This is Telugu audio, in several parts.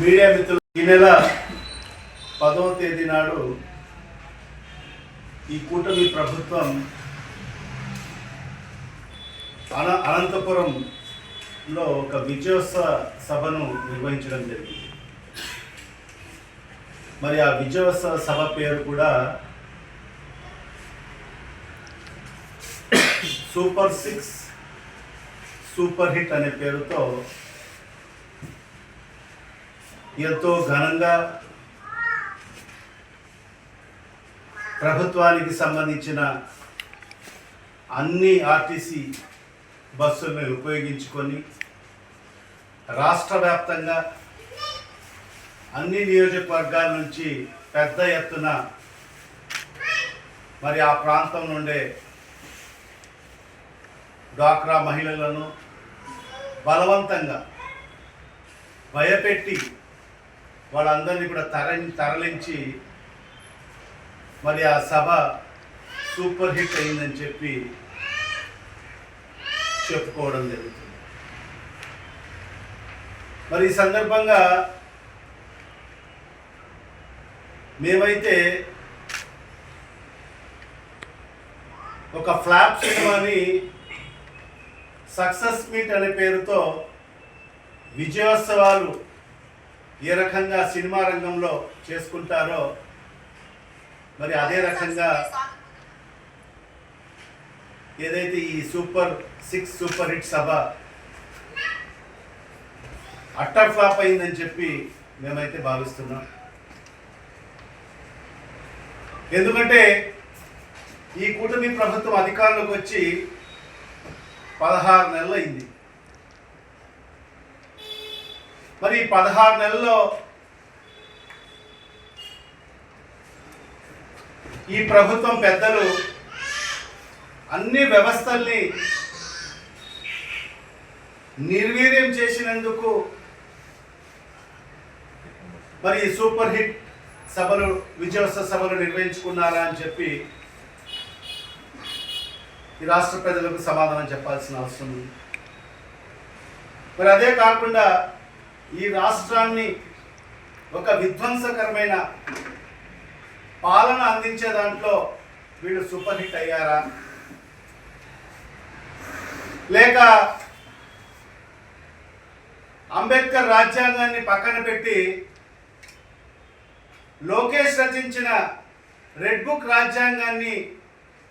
మీడియా మిత్రులు ఈ నెల పదవ తేదీ నాడు ఈ కూటమి ప్రభుత్వం అన అనంతపురంలో ఒక విజయోత్సవ సభను నిర్వహించడం జరిగింది. మరి ఆ విజయోత్సవ సభ పేరు కూడా సూపర్ సిక్స్ సూపర్ హిట్ అనే పేరుతో ఎంతో ఘనంగా ప్రభుత్వానికి సంబంధించిన అన్ని ఆర్టీసీ బస్సులను ఉపయోగించుకొని రాష్ట్ర వ్యాప్తంగా అన్ని నియోజకవర్గాల నుంచి పెద్ద ఎత్తున మరి ఆ ప్రాంతం నుండే డ్వాక్రా మహిళలను బలవంతంగా భయపెట్టి వాళ్ళందరినీ కూడా తరలి తరలించి మరి ఆ సభ సూపర్ హిట్ అయిందని చెప్పి చెప్పుకోవడం జరుగుతుంది. మరి ఈ సందర్భంగా మేమైతే ఒక ఫ్లాప్ సినిమాని సక్సెస్ మీట్ అనే పేరుతో విజయోత్సవాలు ఏ రకంగా సినిమా రంగంలో చేసుకుంటారో మరి అదే రకంగా ఏదైతే ఈ సూపర్ సిక్స్ సూపర్ హిట్ సభ అట్టర్ ఫ్లాప్ అయిందని చెప్పి మేమైతే భావిస్తున్నాం. ఎందుకంటే ఈ కూటమి ప్రభుత్వం అధికారంలోకి వచ్చి పదహారు నెలలు అయింది మరి ఈ పదహారు నెలల్లో ఈ ప్రభుత్వం పెద్దలు అన్ని వ్యవస్థల్ని నిర్వీర్యం చేసినందుకు మరి ఈ సూపర్ హిట్ సభలు విజయోత్సవ సభలు నిర్వహించుకున్నారా అని చెప్పి ఈ రాష్ట్ర ప్రజలకు సమాధానం చెప్పాల్సిన అవసరం ఉంది. మరి అదే కాకుండా ఈ రాష్ట్రాన్ని ఒక విధ్వంసకరమైన పాలన అందించే దాంట్లో వీళ్ళు సూపర్ హిట్ అయ్యారా? లేక అంబేద్కర్ రాజ్యాంగాన్ని పక్కన పెట్టి లోకేష్ రచించిన రెడ్ బుక్ రాజ్యాంగాన్ని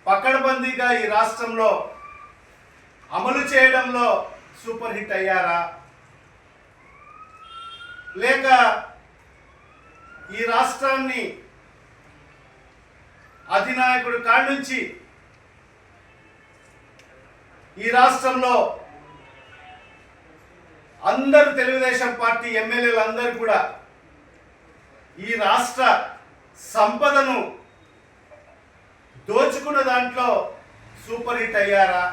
పకడ్బందీగా ఈ రాష్ట్రంలో అమలు చేయడంలో సూపర్ హిట్ అయ్యారా? లేక ఈ రాష్ట్రాన్ని అధినాయకుడు కాడి నుంచి ఈ రాష్ట్రంలో అందరు తెలుగుదేశం పార్టీ ఎమ్మెల్యేలు అందరూ కూడా ఈ రాష్ట్ర సంపదను దోచుకున్న దాంట్లో సూపర్ హిట్ అయ్యారా?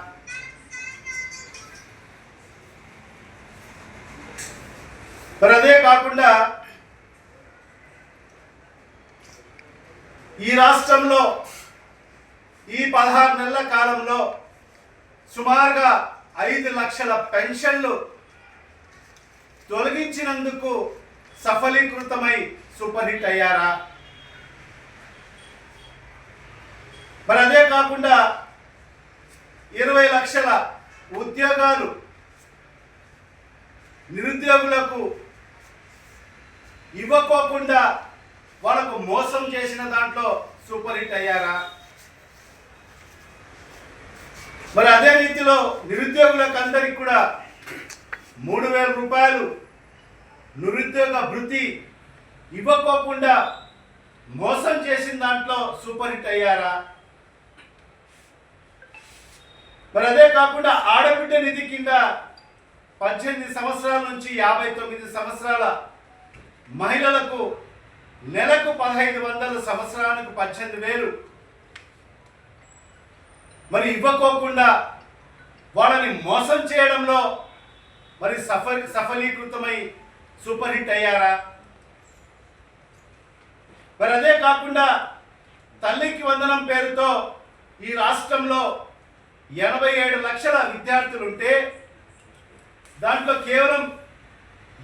మరి అదే కాకుండా ఈ రాష్ట్రంలో ఈ పదహారు నెలల కాలంలో సుమారుగా ఐదు లక్షల పెన్షన్లు తొలగించినందుకు సఫలీకృతమై సూపర్ హిట్ అయ్యారా? మరి అదే కాకుండా ఇరవై లక్షల ఉద్యోగాలు నిరుద్యోగులకు ఇవ్వకోకుండా వాళ్ళకు మోసం చేసిన దాంట్లో సూపర్ హిట్ అయ్యారా? మరి అదే రీతిలో నిరుద్యోగులకు అందరికి కూడా మూడు వేల రూపాయలు నిరుద్యోగ వృత్తి ఇవ్వకోకుండా మోసం చేసిన దాంట్లో సూపర్ హిట్ అయ్యారా? మరి అదే కాకుండా ఆడబిడ్డ నిధి కింద పద్దెనిమిది సంవత్సరాల నుంచి యాభై తొమ్మిది సంవత్సరాల మహిళలకు నెలకు పదహైదు వందల సంవత్సరానికి పద్దెనిమిది వేలు. మరి ఇవ్వకోకుండా వాళ్ళని మోసం చేయడంలో మరి సఫ సఫలీకృతమై సూపర్ హిట్ అయ్యారా? మరి అదే కాకుండా తల్లికి వందనం పేరుతో ఈ రాష్ట్రంలో ఎనభై ఏడు లక్షల విద్యార్థులు ఉంటే దాంట్లో కేవలం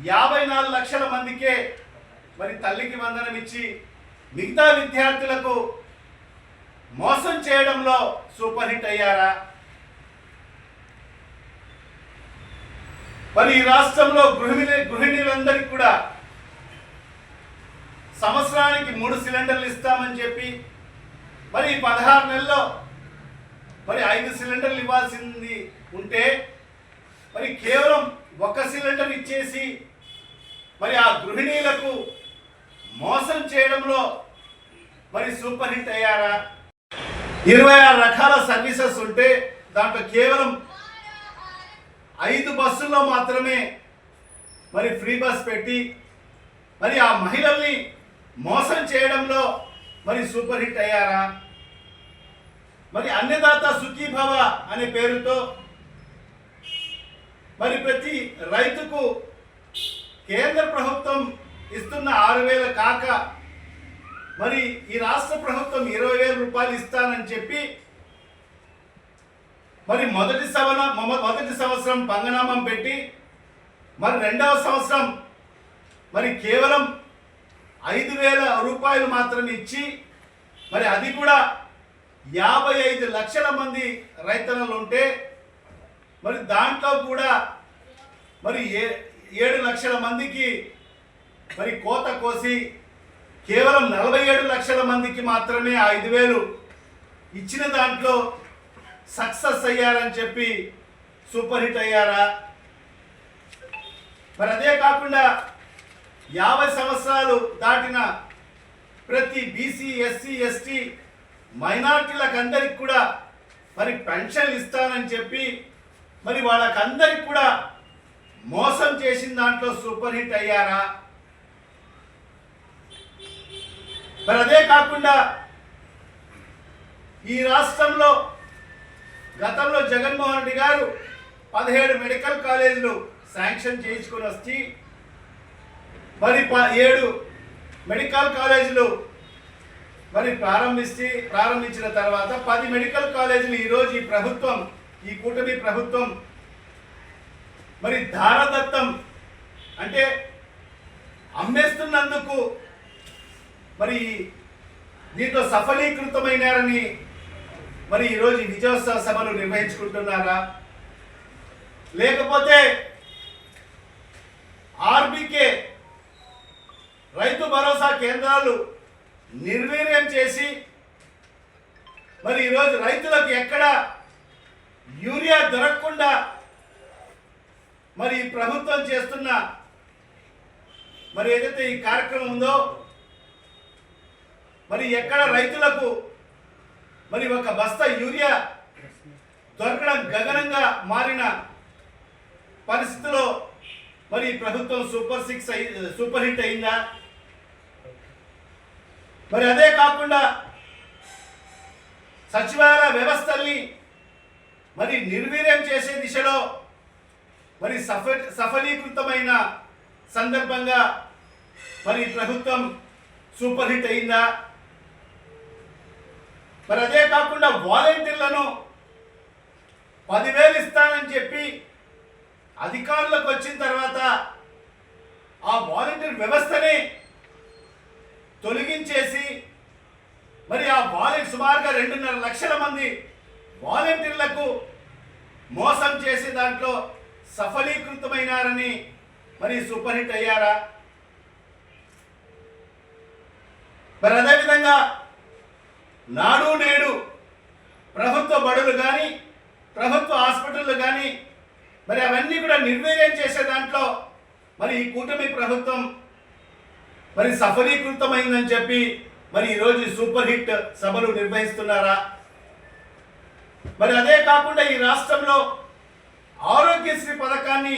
యాభై నాలుగు లక్షల మందికే మరి తల్లికి వందనం ఇచ్చి మిగతా విద్యార్థులకు మోసం చేయడంలో సూపర్ హిట్ అయ్యారా? మరి ఈ రాష్ట్రంలో గృహిణి గృహిణులందరికీ కూడా సంవత్సరానికి మూడు సిలిండర్లు ఇస్తామని చెప్పి మరి ఈ పదహారు నెలల్లో మరి ఐదు సిలిండర్లు ఇవ్వాల్సింది ఉంటే మరి కేవలం ఒక సిలిండర్ ఇచ్చేసి మరి ఆ గృహిణీలకు మోసం చేయడంలో మరి సూపర్ హిట్ అయ్యారా? ఇరవై ఆరు రకాల సర్వీసెస్ ఉంటే దాంట్లో కేవలం ఐదు బస్సుల్లో మాత్రమే మరి ఫ్రీ బస్ పెట్టి మరి ఆ మహిళల్ని మోసం చేయడంలో మరి సూపర్ హిట్ అయ్యారా? మరి అన్నదాత సుఖీభవ అనే పేరుతో మరి ప్రతి రైతుకు కేంద్ర ప్రభుత్వం ఇస్తున్న ఆరు వేల కాక. మరి ఈ రాష్ట్ర ప్రభుత్వం ఇరవై వేల రూపాయలు ఇస్తానని చెప్పి మరి మొదటి సవన మొదటి సంవత్సరం పంగనామం పెట్టి మరి రెండవ సంవత్సరం మరి కేవలం ఐదు వేల రూపాయలు మాత్రమే ఇచ్చి మరి అది కూడా యాభై ఐదు లక్షల మంది రైతన్నలు ఉంటే మరి దాంట్లో కూడా మరి ఏ ఏడు లక్షల మందికి మరి కోత కోసి కేవలం నలభై ఏడు లక్షల మందికి మాత్రమే ఐదు వేలు ఇచ్చిన దాంట్లో సక్సెస్ అయ్యారని చెప్పి సూపర్ హిట్ అయ్యారా? మరి అదే కాకుండా యాభై సంవత్సరాలు దాటిన ప్రతి బీసీ ఎస్సీ ఎస్టీ మైనార్టీలకు అందరికి కూడా మరి పెన్షన్ ఇస్తానని చెప్పి మరి వాళ్ళకందరికి కూడా మోసం చేసిన దాంట్లో సూపర్ హిట్ అయ్యారా? మరి అదే కాకుండా ఈ రాష్ట్రంలో గతంలో జగన్మోహన్ రెడ్డి గారు పదిహేడు మెడికల్ కాలేజీలు శాంక్షన్ చేయించుకొని వచ్చి మరి ఏడు మెడికల్ కాలేజీలు మరి ప్రారంభించి ప్రారంభించిన తర్వాత పది మెడికల్ కాలేజీలు ఈరోజు ఈ ప్రభుత్వం ఈ కూటమి ప్రభుత్వం మరి ధారదత్తం అంటే అమ్మేస్తున్నందుకు మరి దీంతో సఫలీకృతమైనారని మరి ఈరోజు విజయోత్సవ సభలు నిర్వహించుకుంటున్నారా? లేకపోతే ఆర్బీకే రైతు భరోసా కేంద్రాలు నిర్వీర్యం చేసి మరి ఈరోజు రైతులకు ఎక్కడ యూరియా దొరకకుండా మరి ఈ ప్రభుత్వం చేస్తున్న మరి ఏదైతే ఈ కార్యక్రమం ఉందో మరి ఎక్కడ రైతులకు మరి ఒక బస్తా యూరియా దొరకడం గగనంగా మారిన పరిస్థితిలో మరి ప్రభుత్వం సూపర్ సిక్స్ అయి సూపర్ హిట్ అయిందా? మరి అదే కాకుండా సచివాలయ వ్యవస్థల్ని మరి నిర్వీర్యం చేసే దిశలో మరి సఫ సఫలీకృతమైన సందర్భంగా మరి ప్రభుత్వం సూపర్ హిట్ అయిందా? మరి అదే కాకుండా వాలంటీర్లను పదివేలు ఇస్తానని చెప్పి అధికారులకు వచ్చిన తర్వాత ఆ వాలంటీర్ వ్యవస్థని తొలగించేసి మరి ఆ వాలంటీర్ సుమారుగా రెండున్నర లక్షల మంది వాలంటీర్లకు మోసం చేసే దాంట్లో సఫలీకృతమైనారని మరి సూపర్ హిట్ అయ్యారా? మరి అదేవిధంగా నాడు నేడు ప్రభుత్వ బడులు కానీ ప్రభుత్వ హాస్పిటళ్ళు కానీ మరి అవన్నీ కూడా నిర్వీర్యం చేసే దాంట్లో మరి ఈ కూటమి ప్రభుత్వం మరి సఫలీకృతమైందని చెప్పి మరి ఈరోజు సూపర్ హిట్ సభలు నిర్వహిస్తున్నారా? మరి అదే కాకుండా ఈ రాష్ట్రంలో ఆరోగ్యశ్రీ పథకాన్ని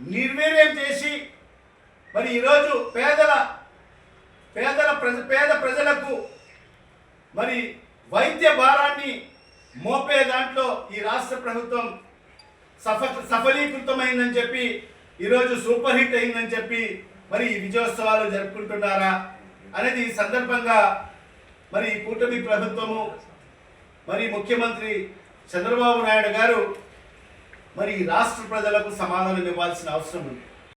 నిర్వీర్యం చేసి మరి ఈరోజు పేదల పేదల ప్రజ పేద ప్రజలకు మరి వైద్య భారాన్ని మోపే దాంట్లో ఈ రాష్ట్ర ప్రభుత్వం సఫ సఫలీకృతమైందని చెప్పి ఈరోజు సూపర్ హిట్ అయిందని చెప్పి మరి ఈ విజయోత్సవాలు జరుపుకుంటున్నారా అనేది ఈ సందర్భంగా మరి ఈ కూటమి ప్రభుత్వము మరి ముఖ్యమంత్రి చంద్రబాబు నాయుడు గారు మరి రాష్ట్ర ప్రజలకు సమాధానం ఇవ్వాల్సిన అవసరం ఉంది.